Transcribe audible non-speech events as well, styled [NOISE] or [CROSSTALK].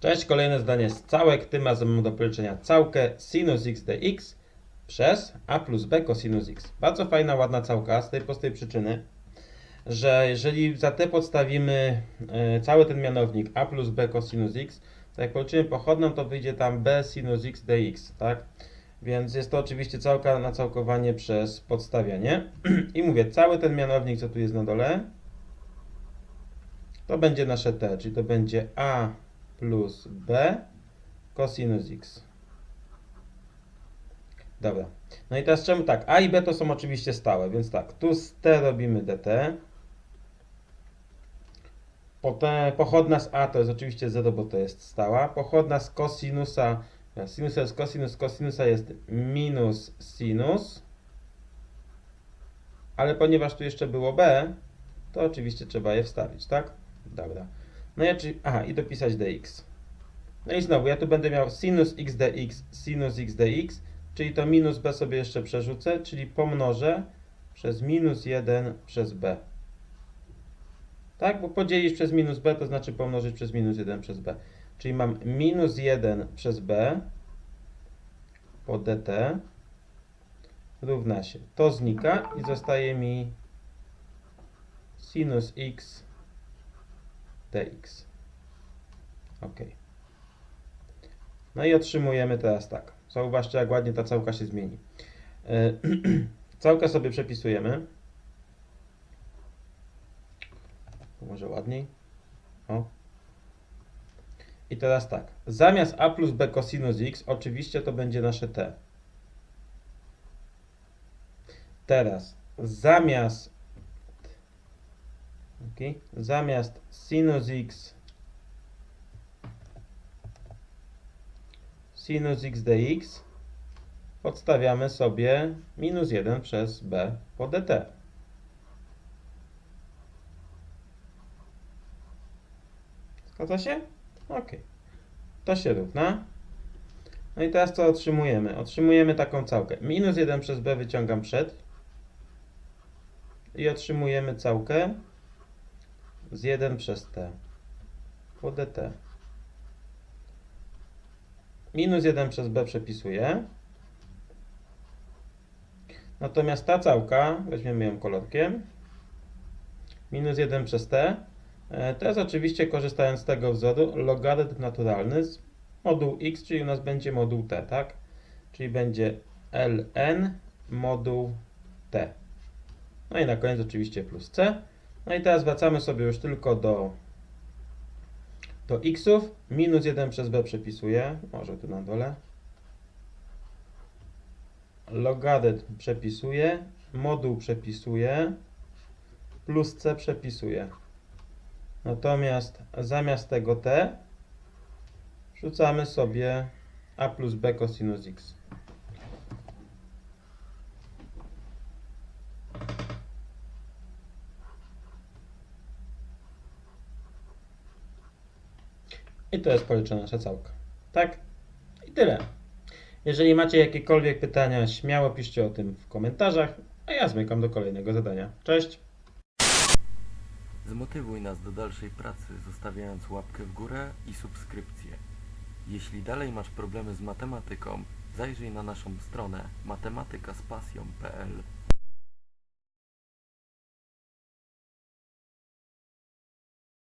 Cześć, kolejne zdanie z całek. Tym razem mam do policzenia całkę sinus x dx przez a plus b cosinus x. Bardzo fajna, ładna całka z tej prostej przyczyny, że jeżeli za t podstawimy e, cały ten mianownik a plus b cosinus x, to jak policzymy pochodną, to wyjdzie tam b sinus x dx, tak? Więc jest to oczywiście całka na całkowanie przez podstawianie. [CLEARS THROAT] I mówię, cały ten mianownik, co tu jest na dole, to będzie nasze t, czyli to będzie a plus b cosinus x. Dobra. No i teraz czemu tak? A i b to są oczywiście stałe, więc tak, tu z t robimy dt. Potem pochodna z a to jest oczywiście 0, bo to jest stała. Pochodna z kosinusa, ja, sinusa jest kosinus, kosinusa jest minus sinus. Ale ponieważ tu jeszcze było b, to oczywiście trzeba je wstawić, tak? Dobra. No oczy- aha, i dopisać dx. No i znowu, ja tu będę miał sinus x dx, sinus x dx, czyli to minus b sobie jeszcze przerzucę, czyli pomnożę przez minus 1 przez b. Tak, bo podzielić przez minus b to znaczy pomnożyć przez minus 1 przez b. Czyli mam minus 1 przez b po dt równa się. To znika i zostaje mi sinus x dx. Ok. No i otrzymujemy teraz tak. Zauważcie, jak ładnie ta całka się zmieni. E, [CLEARS THROAT] Całkę sobie przepisujemy. Może ładniej. O. I teraz tak. Zamiast a plus b cosinus x, oczywiście to będzie nasze t. Teraz zamiast zamiast sinus x sinus x dx podstawiamy sobie minus 1 przez b po dt. Zgadza się? Ok. To się równa. No i teraz co otrzymujemy? Otrzymujemy taką całkę. Minus 1 przez b wyciągam przed. I otrzymujemy całkę z 1 przez t po dt. Minus 1 przez b przepisuję. Natomiast ta całka, weźmiemy ją kolorkiem, minus 1 przez t, e, to jest oczywiście korzystając z tego wzoru logarytm naturalny z moduł x, czyli u nas będzie moduł t, tak? Czyli będzie ln moduł t. No i na koniec oczywiście plus c. No i teraz wracamy sobie już tylko do, do xów. Minus 1 przez b przepisuję, może tu na dole. Logarytm przepisuję, moduł przepisuję, plus c przepisuję. Natomiast zamiast tego t wrzucamy sobie a plus b cosinus x. I to jest policzona nasza całka. Tak? I tyle. Jeżeli macie jakiekolwiek pytania, śmiało piszcie o tym w komentarzach, a ja zmykam do kolejnego zadania. Cześć! Zmotywuj nas do dalszej pracy, zostawiając łapkę w górę i subskrypcję. Jeśli dalej masz problemy z matematyką, zajrzyj na naszą stronę matematykaspasją.pl